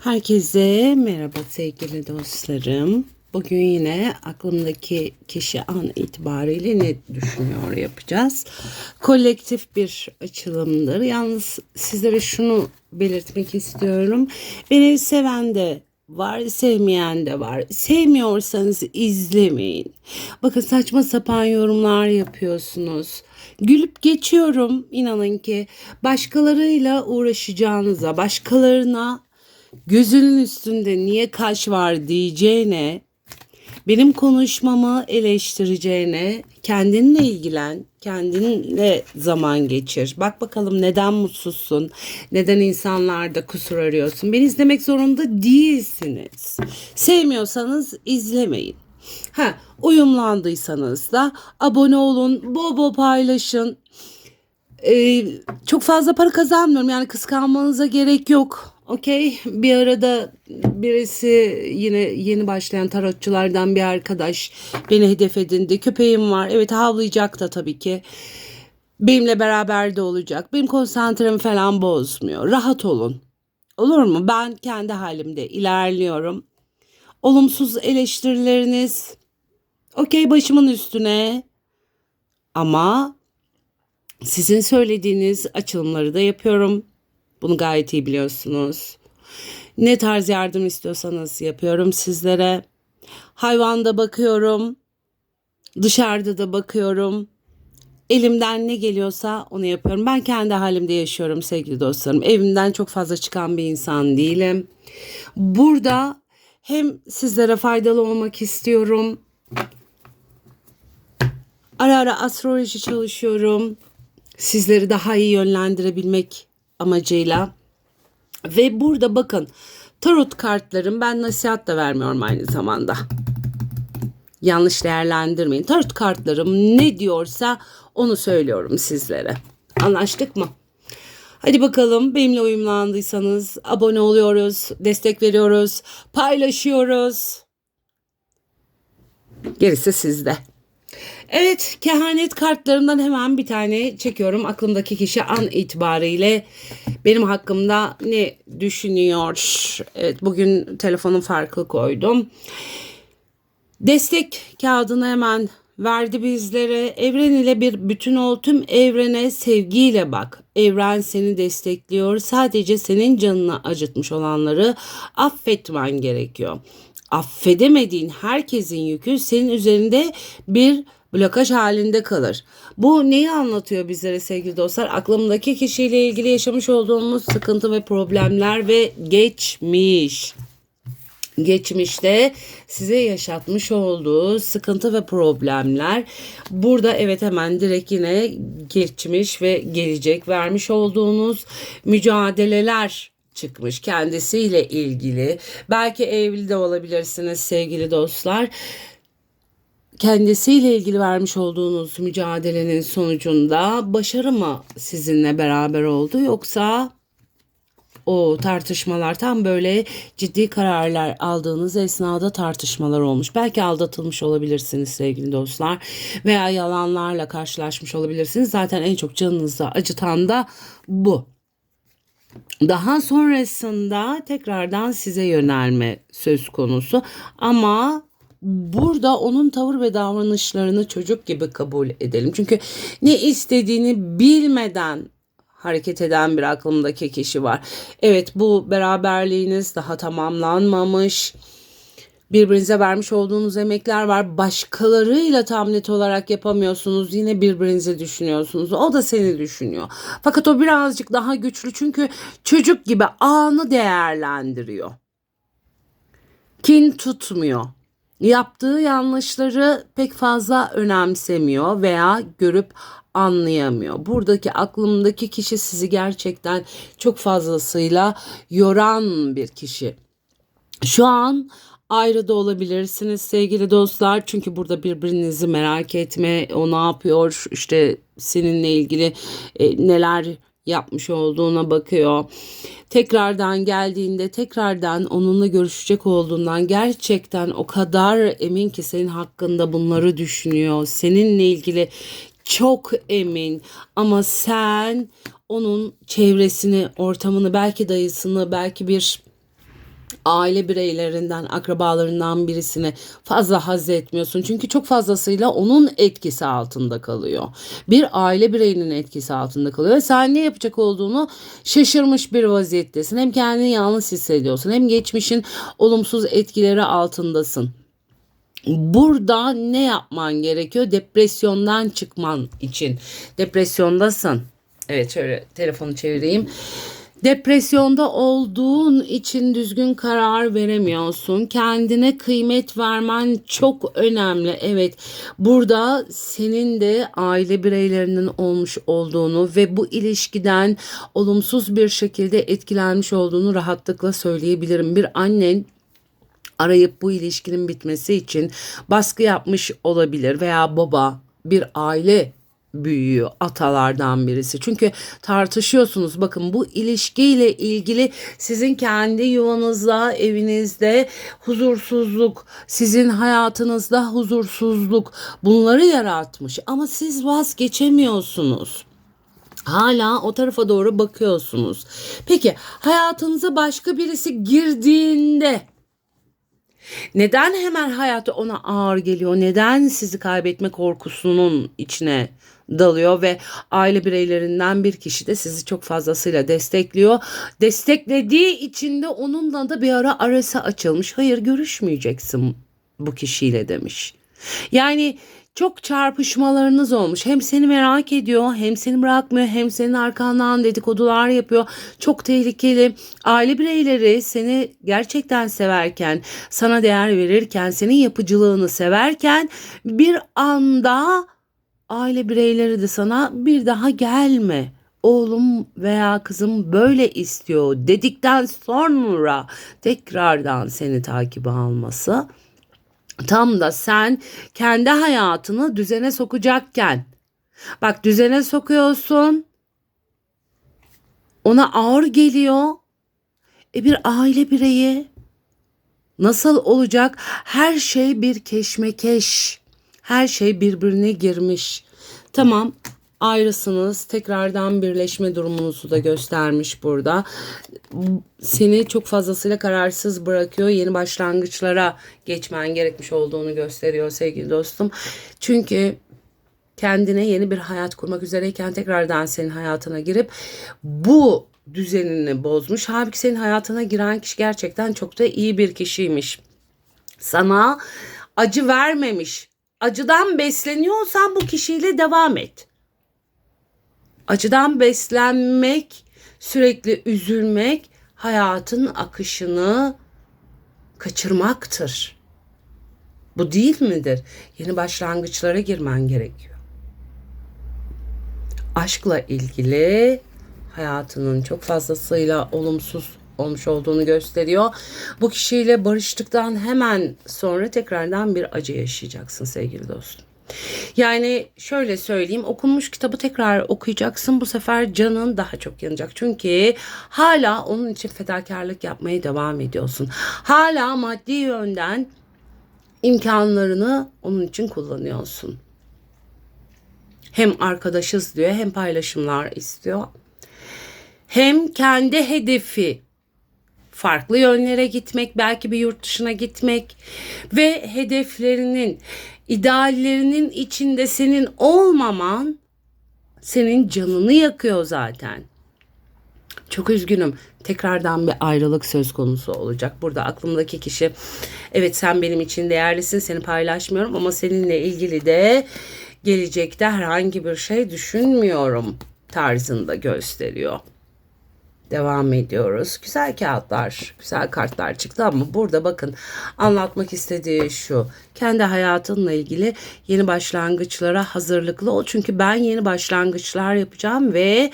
Herkese merhaba sevgili dostlarım. Bugün yine aklımdaki kişi an itibariyle ne düşünüyor yapacağız. Kolektif bir açılımdır. Yalnız sizlere şunu belirtmek istiyorum. Beni seven de var, sevmeyen de var. Sevmiyorsanız izlemeyin. Bakın saçma sapan yorumlar yapıyorsunuz. Gülüp geçiyorum inanın ki başkalarıyla uğraşacağınıza, başkalarına gözünün üstünde niye kaş var diyeceğine, benim konuşmamı eleştireceğine kendinle ilgilen, kendinle zaman geçir. Bak bakalım neden mutsuzsun, neden insanlarda kusur arıyorsun. Beni izlemek zorunda değilsiniz. Sevmiyorsanız izlemeyin. Ha, uyumlandıysanız da abone olun, bol bol paylaşın. Ee, çok fazla para kazanmıyorum yani kıskanmanıza gerek yok. Okey bir arada birisi yine yeni başlayan tarotçulardan bir arkadaş beni hedef edindi. Köpeğim var evet havlayacak da tabii ki. Benimle beraber de olacak. Benim konsantremi falan bozmuyor. Rahat olun. Olur mu? Ben kendi halimde ilerliyorum. Olumsuz eleştirileriniz okey başımın üstüne ama sizin söylediğiniz açılımları da yapıyorum. Bunu gayet iyi biliyorsunuz. Ne tarz yardım istiyorsanız yapıyorum sizlere. Hayvanda bakıyorum. Dışarıda da bakıyorum. Elimden ne geliyorsa onu yapıyorum. Ben kendi halimde yaşıyorum sevgili dostlarım. Evimden çok fazla çıkan bir insan değilim. Burada hem sizlere faydalı olmak istiyorum. Ara ara astroloji çalışıyorum. Sizleri daha iyi yönlendirebilmek amacıyla. Ve burada bakın tarot kartlarım ben nasihat da vermiyorum aynı zamanda. Yanlış değerlendirmeyin. Tarot kartlarım ne diyorsa onu söylüyorum sizlere. Anlaştık mı? Hadi bakalım benimle uyumlandıysanız abone oluyoruz, destek veriyoruz, paylaşıyoruz. Gerisi sizde. Evet, kehanet kartlarından hemen bir tane çekiyorum. Aklımdaki kişi an itibariyle benim hakkımda ne düşünüyor? Evet, bugün telefonu farklı koydum. Destek kağıdını hemen verdi bizlere. Evren ile bir bütün ol. Tüm evrene sevgiyle bak. Evren seni destekliyor. Sadece senin canını acıtmış olanları affetmen gerekiyor. Affedemediğin herkesin yükü senin üzerinde bir blokaj halinde kalır. Bu neyi anlatıyor bizlere sevgili dostlar? Aklımdaki kişiyle ilgili yaşamış olduğumuz sıkıntı ve problemler ve geçmiş geçmişte size yaşatmış olduğu sıkıntı ve problemler burada evet hemen direkt yine geçmiş ve gelecek vermiş olduğunuz mücadeleler çıkmış kendisiyle ilgili. Belki evli de olabilirsiniz sevgili dostlar kendisiyle ilgili vermiş olduğunuz mücadelenin sonucunda başarı mı sizinle beraber oldu yoksa o tartışmalar tam böyle ciddi kararlar aldığınız esnada tartışmalar olmuş. Belki aldatılmış olabilirsiniz sevgili dostlar veya yalanlarla karşılaşmış olabilirsiniz. Zaten en çok canınızı acıtan da bu. Daha sonrasında tekrardan size yönelme söz konusu ama burada onun tavır ve davranışlarını çocuk gibi kabul edelim. Çünkü ne istediğini bilmeden hareket eden bir aklımdaki kişi var. Evet bu beraberliğiniz daha tamamlanmamış. Birbirinize vermiş olduğunuz emekler var. Başkalarıyla tam net olarak yapamıyorsunuz. Yine birbirinizi düşünüyorsunuz. O da seni düşünüyor. Fakat o birazcık daha güçlü çünkü çocuk gibi anı değerlendiriyor. Kin tutmuyor yaptığı yanlışları pek fazla önemsemiyor veya görüp anlayamıyor. Buradaki aklımdaki kişi sizi gerçekten çok fazlasıyla yoran bir kişi. Şu an ayrı da olabilirsiniz sevgili dostlar. Çünkü burada birbirinizi merak etme. O ne yapıyor? İşte seninle ilgili e, neler yapmış olduğuna bakıyor. Tekrardan geldiğinde tekrardan onunla görüşecek olduğundan gerçekten o kadar emin ki senin hakkında bunları düşünüyor. Seninle ilgili çok emin ama sen onun çevresini, ortamını, belki dayısını, belki bir aile bireylerinden, akrabalarından birisine fazla haz etmiyorsun. Çünkü çok fazlasıyla onun etkisi altında kalıyor. Bir aile bireyinin etkisi altında kalıyor. Ve sen ne yapacak olduğunu şaşırmış bir vaziyettesin. Hem kendini yalnız hissediyorsun hem geçmişin olumsuz etkileri altındasın. Burada ne yapman gerekiyor? Depresyondan çıkman için. Depresyondasın. Evet şöyle telefonu çevireyim. Depresyonda olduğun için düzgün karar veremiyorsun. Kendine kıymet vermen çok önemli. Evet burada senin de aile bireylerinin olmuş olduğunu ve bu ilişkiden olumsuz bir şekilde etkilenmiş olduğunu rahatlıkla söyleyebilirim. Bir annen arayıp bu ilişkinin bitmesi için baskı yapmış olabilir veya baba bir aile büyüğü atalardan birisi. Çünkü tartışıyorsunuz. Bakın bu ilişkiyle ilgili sizin kendi yuvanızda, evinizde huzursuzluk, sizin hayatınızda huzursuzluk bunları yaratmış ama siz vazgeçemiyorsunuz. Hala o tarafa doğru bakıyorsunuz. Peki hayatınıza başka birisi girdiğinde neden hemen hayatı ona ağır geliyor? Neden sizi kaybetme korkusunun içine dalıyor ve aile bireylerinden bir kişi de sizi çok fazlasıyla destekliyor. Desteklediği için de onunla da bir ara arası açılmış. Hayır görüşmeyeceksin bu kişiyle demiş. Yani çok çarpışmalarınız olmuş. Hem seni merak ediyor, hem seni bırakmıyor, hem senin arkandan dedikodular yapıyor. Çok tehlikeli. Aile bireyleri seni gerçekten severken, sana değer verirken, senin yapıcılığını severken bir anda aile bireyleri de sana bir daha gelme. Oğlum veya kızım böyle istiyor dedikten sonra tekrardan seni takibe alması Tam da sen kendi hayatını düzene sokacakken. Bak düzene sokuyorsun ona ağır geliyor. E bir aile bireyi nasıl olacak? Her şey bir keşmekeş her şey birbirine girmiş tamam ayrısınız. Tekrardan birleşme durumunuzu da göstermiş burada. Seni çok fazlasıyla kararsız bırakıyor. Yeni başlangıçlara geçmen gerekmiş olduğunu gösteriyor sevgili dostum. Çünkü kendine yeni bir hayat kurmak üzereyken tekrardan senin hayatına girip bu düzenini bozmuş. Halbuki senin hayatına giren kişi gerçekten çok da iyi bir kişiymiş. Sana acı vermemiş. Acıdan besleniyorsan bu kişiyle devam et acıdan beslenmek, sürekli üzülmek hayatın akışını kaçırmaktır. Bu değil midir? Yeni başlangıçlara girmen gerekiyor. Aşkla ilgili hayatının çok fazlasıyla olumsuz olmuş olduğunu gösteriyor. Bu kişiyle barıştıktan hemen sonra tekrardan bir acı yaşayacaksın sevgili dostum. Yani şöyle söyleyeyim okunmuş kitabı tekrar okuyacaksın bu sefer canın daha çok yanacak. Çünkü hala onun için fedakarlık yapmaya devam ediyorsun. Hala maddi yönden imkanlarını onun için kullanıyorsun. Hem arkadaşız diyor hem paylaşımlar istiyor. Hem kendi hedefi farklı yönlere gitmek, belki bir yurt dışına gitmek ve hedeflerinin ideallerinin içinde senin olmaman senin canını yakıyor zaten. Çok üzgünüm. Tekrardan bir ayrılık söz konusu olacak. Burada aklımdaki kişi evet sen benim için değerlisin seni paylaşmıyorum ama seninle ilgili de gelecekte herhangi bir şey düşünmüyorum tarzında gösteriyor. Devam ediyoruz. Güzel kağıtlar, güzel kartlar çıktı ama burada bakın anlatmak istediği şu. Kendi hayatınla ilgili yeni başlangıçlara hazırlıklı ol. Çünkü ben yeni başlangıçlar yapacağım ve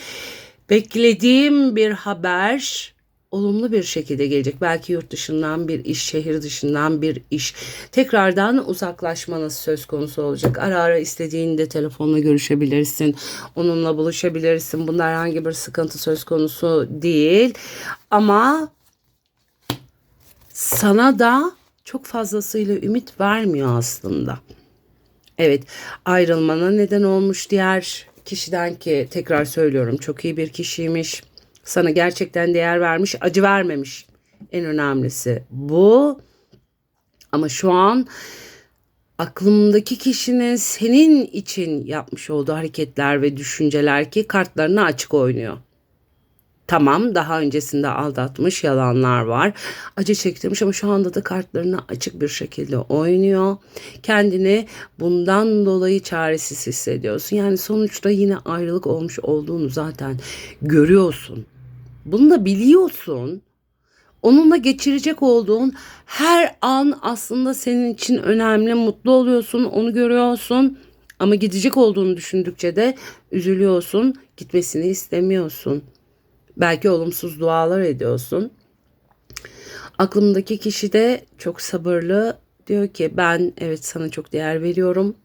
beklediğim bir haber olumlu bir şekilde gelecek. Belki yurt dışından bir iş, şehir dışından bir iş. Tekrardan uzaklaşmanız söz konusu olacak. Ara ara istediğinde telefonla görüşebilirsin. Onunla buluşabilirsin. Bunda herhangi bir sıkıntı söz konusu değil. Ama sana da çok fazlasıyla ümit vermiyor aslında. Evet ayrılmana neden olmuş diğer kişiden ki tekrar söylüyorum çok iyi bir kişiymiş sana gerçekten değer vermiş, acı vermemiş. En önemlisi bu. Ama şu an aklımdaki kişinin senin için yapmış olduğu hareketler ve düşünceler ki kartlarını açık oynuyor. Tamam daha öncesinde aldatmış yalanlar var. Acı çektirmiş ama şu anda da kartlarını açık bir şekilde oynuyor. Kendini bundan dolayı çaresiz hissediyorsun. Yani sonuçta yine ayrılık olmuş olduğunu zaten görüyorsun. Bunu da biliyorsun. Onunla geçirecek olduğun her an aslında senin için önemli. Mutlu oluyorsun, onu görüyorsun. Ama gidecek olduğunu düşündükçe de üzülüyorsun. Gitmesini istemiyorsun. Belki olumsuz dualar ediyorsun. Aklımdaki kişi de çok sabırlı. Diyor ki ben evet sana çok değer veriyorum.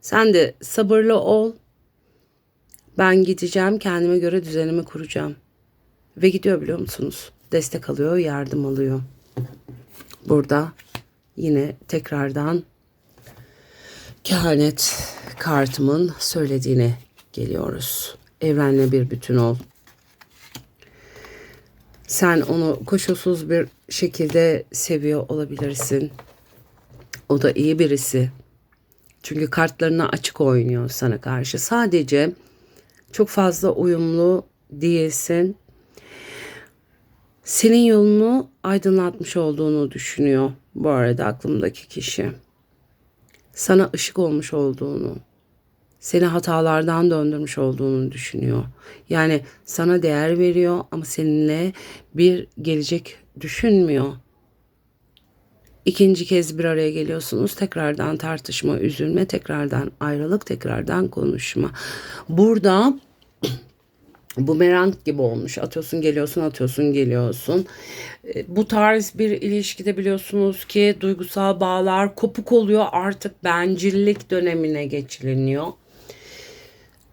Sen de sabırlı ol. Ben gideceğim kendime göre düzenimi kuracağım. Ve gidiyor biliyor musunuz? Destek alıyor, yardım alıyor. Burada yine tekrardan kehanet kartımın söylediğine geliyoruz. Evrenle bir bütün ol. Sen onu koşulsuz bir şekilde seviyor olabilirsin. O da iyi birisi. Çünkü kartlarını açık oynuyor sana karşı. Sadece çok fazla uyumlu değilsin. Senin yolunu aydınlatmış olduğunu düşünüyor bu arada aklımdaki kişi. Sana ışık olmuş olduğunu, seni hatalardan döndürmüş olduğunu düşünüyor. Yani sana değer veriyor ama seninle bir gelecek düşünmüyor. İkinci kez bir araya geliyorsunuz. Tekrardan tartışma, üzülme, tekrardan ayrılık, tekrardan konuşma. Burada bumerang gibi olmuş. Atıyorsun geliyorsun atıyorsun geliyorsun. E, Bu tarz bir ilişkide biliyorsunuz ki duygusal bağlar kopuk oluyor. Artık bencillik dönemine geçiliniyor.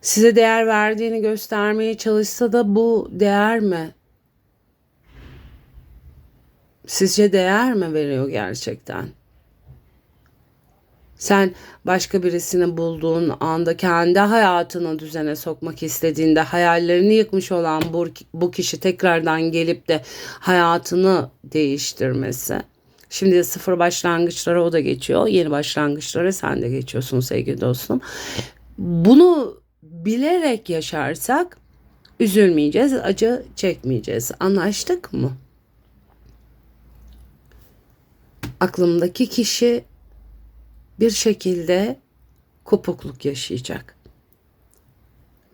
Size değer verdiğini göstermeye çalışsa da bu değer mi? Sizce değer mi veriyor gerçekten? Sen başka birisini bulduğun anda kendi hayatını düzene sokmak istediğinde hayallerini yıkmış olan bu, bu kişi tekrardan gelip de hayatını değiştirmesi. Şimdi sıfır başlangıçlara o da geçiyor. Yeni başlangıçlara sen de geçiyorsun sevgili dostum. Bunu bilerek yaşarsak üzülmeyeceğiz, acı çekmeyeceğiz. Anlaştık mı? Aklımdaki kişi bir şekilde kopukluk yaşayacak.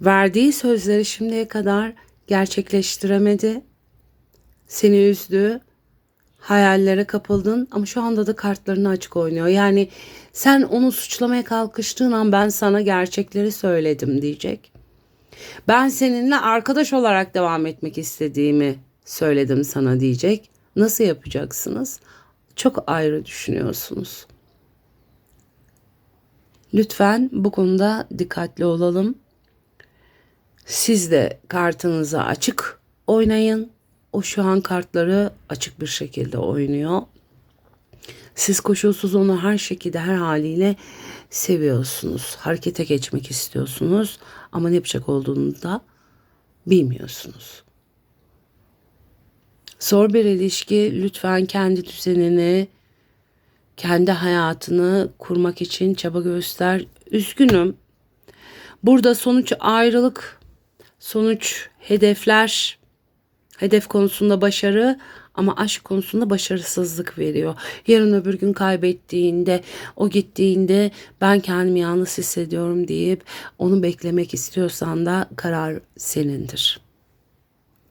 Verdiği sözleri şimdiye kadar gerçekleştiremedi. Seni üzdü. Hayallere kapıldın ama şu anda da kartlarını açık oynuyor. Yani sen onu suçlamaya kalkıştığın an ben sana gerçekleri söyledim diyecek. Ben seninle arkadaş olarak devam etmek istediğimi söyledim sana diyecek. Nasıl yapacaksınız? Çok ayrı düşünüyorsunuz. Lütfen bu konuda dikkatli olalım. Siz de kartınızı açık oynayın. O şu an kartları açık bir şekilde oynuyor. Siz koşulsuz onu her şekilde her haliyle seviyorsunuz. Harekete geçmek istiyorsunuz ama ne yapacak olduğunu da bilmiyorsunuz. Zor bir ilişki lütfen kendi düzenini, kendi hayatını kurmak için çaba göster. Üzgünüm. Burada sonuç ayrılık, sonuç hedefler, hedef konusunda başarı ama aşk konusunda başarısızlık veriyor. Yarın öbür gün kaybettiğinde, o gittiğinde ben kendimi yalnız hissediyorum deyip onu beklemek istiyorsan da karar senindir.